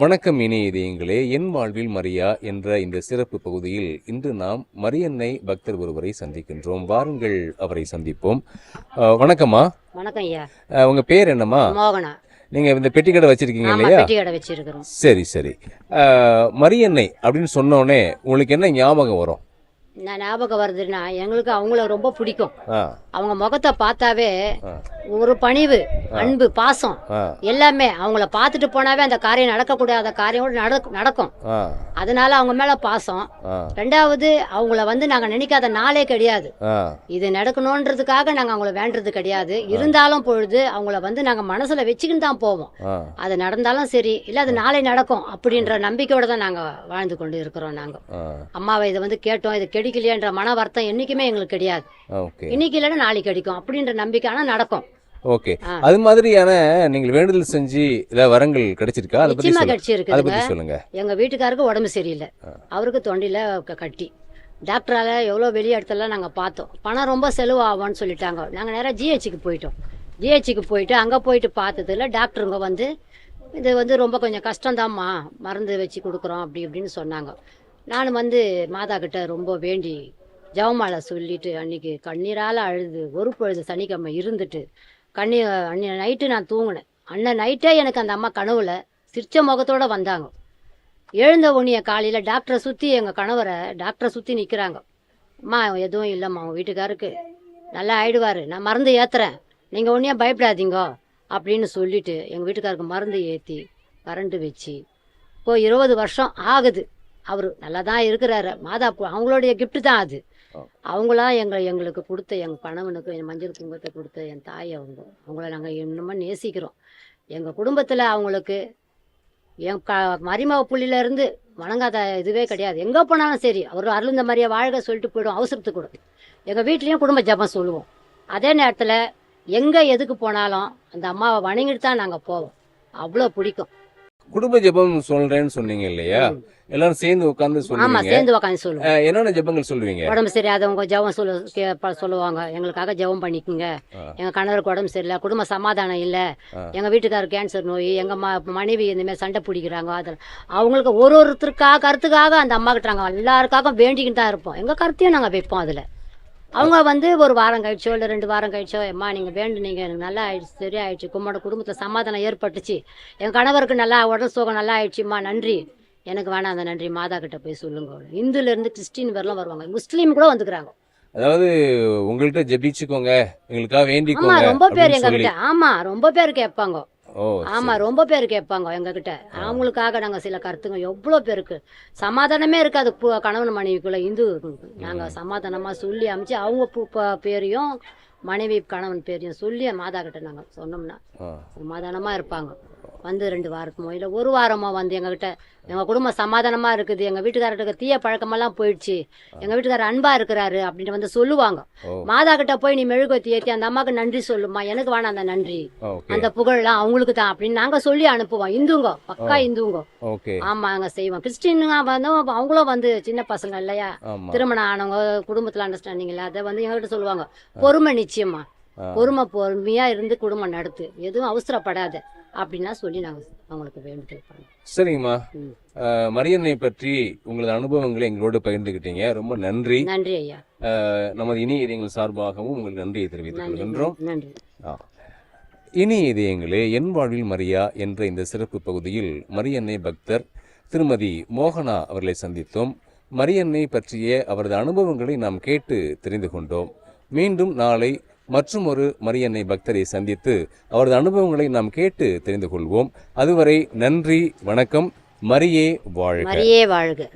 வணக்கம் இனி இதயங்களே என் வாழ்வில் மரியா என்ற இந்த சிறப்பு பகுதியில் இன்று நாம் மரியன்னை பக்தர் ஒருவரை சந்திக்கின்றோம். வாருங்கள் அவரை சந்திப்போம். அஹ், வணக்கம்மா. வணக்கம் ஐயா. அஹ், உங்க பேர் என்னம்மா? மோகனா. நீங்க இந்த பெட்டி கடை வச்சிருக்கீங்க ஆமா இல்லையா? பெட்டி கடை வச்சிருக்கிறோம். சரி சரி. அஹ், மரியன்னை அப்படின்னு சொன்னோடனே உங்களுக்கு என்ன ஞாபகம் வரும்? நான் ஞாபகம் வருதுன்னா எங்களுக்கு அவங்கள ரொம்ப பிடிக்கும். ஆ. அவங்க முகத்தை பார்த்தாவே. ஒரு பணிவு அன்பு பாசம் எல்லாமே அவங்கள பார்த்துட்டு போனாவே அந்த காரியம் நடக்கக்கூடாத காரியம் நடக்கும். அதனால அவங்க மேல பாசம். ரெண்டாவது அவங்கள வந்து நாங்க நினைக்காத நாளே கிடையாது. இது நடக்கணுன்றதுக்காக நாங்க அவங்கள வேண்டது கிடையாது. இருந்தாலும் பொழுது அவங்கள வந்து நாங்க மனசுல வச்சுக்கின்னு தான் போவோம். அது நடந்தாலும் சரி இல்ல அது நாளை நடக்கும் அப்படின்ற நம்பிக்கையோட தான் நாங்க வாழ்ந்து கொண்டு இருக்கிறோம் நாங்க. அம்மாவை இதை வந்து கேட்டோம் இது கிடைக்கலையன்ற மன வருத்தம் என்னைக்குமே எங்களுக்கு கிடையாது. இன்னைக்கு இல்லைன்னா நாளைக்கு கிடைக்கும் அப்படின்ற நம்பிக்கை நடக்கும். ஓகே. அது மாதிரியான நீங்கள் வேண்டுதல் செஞ்சு ஏதாவது வரங்கள் கிடைச்சிருக்கா? அதை பத்தி நிச்சயமா சொல்லுங்க. கட்சி அதை பத்தி சொல்லுங்க. எங்க வீட்டுக்காருக்கு உடம்பு சரியில்லை. அவருக்கு தொண்டையில கட்டி. டாக்டரால எவ்வளோ வெளி இடத்துலலாம் நாங்கள் பார்த்தோம். பணம் ரொம்ப செலவு ஆகும்னு சொல்லிட்டாங்க. நாங்கள் நேராக ஜிஹெச்சுக்கு போயிட்டோம். ஜிஹெச்சுக்கு போயிட்டு அங்கே போயிட்டு பார்த்ததுல டாக்டருங்க வந்து இது வந்து ரொம்ப கொஞ்சம் கஷ்டம்தாம்மா மருந்து வச்சு கொடுக்குறோம் அப்படி இப்படின்னு சொன்னாங்க. நான் வந்து மாதா கிட்ட ரொம்ப வேண்டி ஜவமாலை சொல்லிட்டு அன்னைக்கு கண்ணீரால் அழுது ஒரு பொழுது சனிக்கிழமை இருந்துட்டு கண்ணீ அன்னி நைட்டு நான் தூங்கினேன். அண்ணன் நைட்டே எனக்கு அந்த அம்மா கனவுல சிரிச்ச முகத்தோடு வந்தாங்க. எழுந்த உடனே காலையில் டாக்டரை சுற்றி எங்கள் கணவரை டாக்டரை சுற்றி நிற்கிறாங்க அம்மா எதுவும் இல்லைம்மா உங்கள் வீட்டுக்காருக்கு நல்லா ஆயிடுவார். நான் மருந்து ஏற்றுறேன் நீங்கள் ஒன்றே பயப்படாதீங்க அப்படின்னு சொல்லிட்டு எங்கள் வீட்டுக்காருக்கு மருந்து ஏற்றி கரண்ட்டு வச்சு இப்போ இருபது வருஷம் ஆகுது. அவர் நல்லா தான் இருக்கிறாரு. மாதா அவங்களுடைய கிஃப்ட்டு தான் அது. அவங்களா எங்களை எங்களுக்கு கொடுத்த எங்கள் கணவனுக்கு என் மஞ்சள் குங்குமத்தை கொடுத்த என் தாய் அவங்க. அவங்கள நாங்கள் இன்னமும் நேசிக்கிறோம். எங்கள் குடும்பத்தில் அவங்களுக்கு என் க மரிமாவ புள்ளியிலேருந்து வணங்காத இதுவே கிடையாது. எங்கே போனாலும் சரி அவர் அருளுந்த மாதிரியே வாழ்க சொல்லிட்டு போயிடும் அவசரத்துக்கு கூட. எங்கள் வீட்லேயும் குடும்ப ஜபம் சொல்லுவோம். அதே நேரத்தில் எங்கே எதுக்கு போனாலும் அந்த அம்மாவை வணங்கிட்டு தான் நாங்கள் போவோம். அவ்வளோ பிடிக்கும். குடும்ப ஜெபம் சொல்றேன்னு சொன்னீங்க இல்லையா? எல்லாரும் சேர்ந்து ஆமாம் சொல்லுவீங்க. சேர்ந்து உக்காந்து சொல்லுவோம். அஹ், என்னென்ன ஜெபங்கள் சொல்லுவீங்க? உடம்பு சரியாதவங்க ஜெபம் சொல்லு கே- ப- சொல்லுவாங்க. எங்களுக்காக ஜெபம் பண்ணிக்கோங்க. எங்க கணவருக்கு உடம்பு சரியில்லை குடும்ப சமாதானம் இல்ல. எங்க வீட்டுக்காரர் கேன்சர் நோய் எங்க ம மனைவி இந்த மாதிரி சண்டை பிடிக்கிறாங்க அதில் அவங்களுக்கு ஒரு ஒருத்தருக்காக கருத்துக்காக அந்த அம்மா கிட்ட நாங்கள் எல்லாருக்காக வேண்டிக்கிட்டு தான் இருப்போம். எங்க கருத்தையும் நாங்க வைப்போம் அதுல. அவங்க வந்து ஒரு வாரம் கழிச்சோ இல்லை ரெண்டு வாரம் கழிச்சோ அம்மா நீங்கள் வேண்டுனீங்க எனக்கு நல்லா ஆயிடுச்சு சரியா ஆயிடுச்சு கும்மோட குடும்பத்தில் சமாதானம் ஏற்பட்டுச்சு. என் கணவருக்கு நல்லா உடல் சுகம் நல்லா ஆயிடுச்சும்மா நன்றி. எனக்கு வேணாம் அந்த நன்றி மாதா கிட்ட போய் சொல்லுங்க. இந்துல இருந்து கிறிஸ்டின் வரலாம் வருவாங்க. முஸ்லீம் கூட வந்துக்கிறாங்க. அதாவது உங்கள்கிட்ட ஜெபிச்சுக்கோங்க எங்களுக்காக வேண்டிக்கோங்க ரொம்ப பேர் அப்படின்னு எங்க சொல்லி. கிட்ட ஆமா ரொம்ப பேர் கேட்பாங்க. ஆமா ரொம்ப பேர் கேட்பாங்க எங்க கிட்ட அவங்களுக்காக நாங்க சில கருத்துங்க. எவ்வளவு பேருக்கு? சமாதானமே இருக்காது. கணவன் மனைவிக்குள்ள இந்து நாங்க சமாதானமா சொல்லி அமைச்சு அவங்க பேரையும் மனைவி கணவன் பேரையும் சொல்லி மாதா கிட்ட நாங்க சொன்னோம்னா. சமாதானமா இருப்பாங்க. வந்து ரெண்டு வாரத்துமோ இல்லை ஒரு வாரமோ வந்து எங்ககிட்ட எங்கள் குடும்பம் சமாதானமாக இருக்குது எங்கள் வீட்டுக்காரர்கிட்ட தீய பழக்கமெல்லாம் போயிடுச்சு எங்கள் வீட்டுக்காரர் அன்பாக இருக்கிறாரு அப்படின்ட்டு வந்து சொல்லுவாங்க. மாதா கிட்ட போய் நீ மெழுகுவத்தி ஏற்றி அந்த அம்மாவுக்கு நன்றி சொல்லுமா எனக்கு வேணாம் அந்த நன்றி. அந்த புகழெல்லாம் அவங்களுக்கு தான் அப்படின்னு நாங்கள் சொல்லி அனுப்புவோம். இந்துங்க பக்கா இந்துங்க. ஓகே. ஆமாங்க செய்வோம். கிறிஸ்டின்ங்க வந்து அவங்களும் வந்து சின்ன பசங்க இல்லையா? திருமணம் ஆனவங்க குடும்பத்தில் அண்டர்ஸ்டாண்டிங் இல்லை அதை வந்து எங்ககிட்ட சொல்லுவாங்க. பொறுமை நிச்சயமா. பொறுமை பொறுமையா இருந்து குடும்பம் நடத்து. எதுவும் அவசரப்படாத அப்படின்னா சொல்லி நாங்க அவங்களுக்கு வேண்டுதல் பண்ணோம். சரிங்கம்மா. மரியன்னை பற்றி உங்களது அனுபவங்களை எங்களோடு பகிர்ந்துக்கிட்டீங்க ரொம்ப நன்றி. நன்றி ஐயா. நமது இனி இதயங்கள் சார்பாகவும் உங்களுக்கு நன்றியை தெரிவித்துக் கொள்கின்றோம். நன்றி. இனி இதயங்களே என் வாழ்வில் மரியா என்ற இந்த சிறப்பு பகுதியில் மரியன்னை பக்தர் திருமதி மோகனா அவர்களை சந்தித்தோம். மரியன்னை பற்றிய அவரது அனுபவங்களை நாம் கேட்டு தெரிந்து கொண்டோம். மீண்டும் நாளை மற்றும் ஒரு மரியன்னை பக்தரை சந்தித்து அவரது அனுபவங்களை நாம் கேட்டு தெரிந்து கொள்வோம். அதுவரை நன்றி வணக்கம் மரியே வாழ்க. மரியே வாழ்க.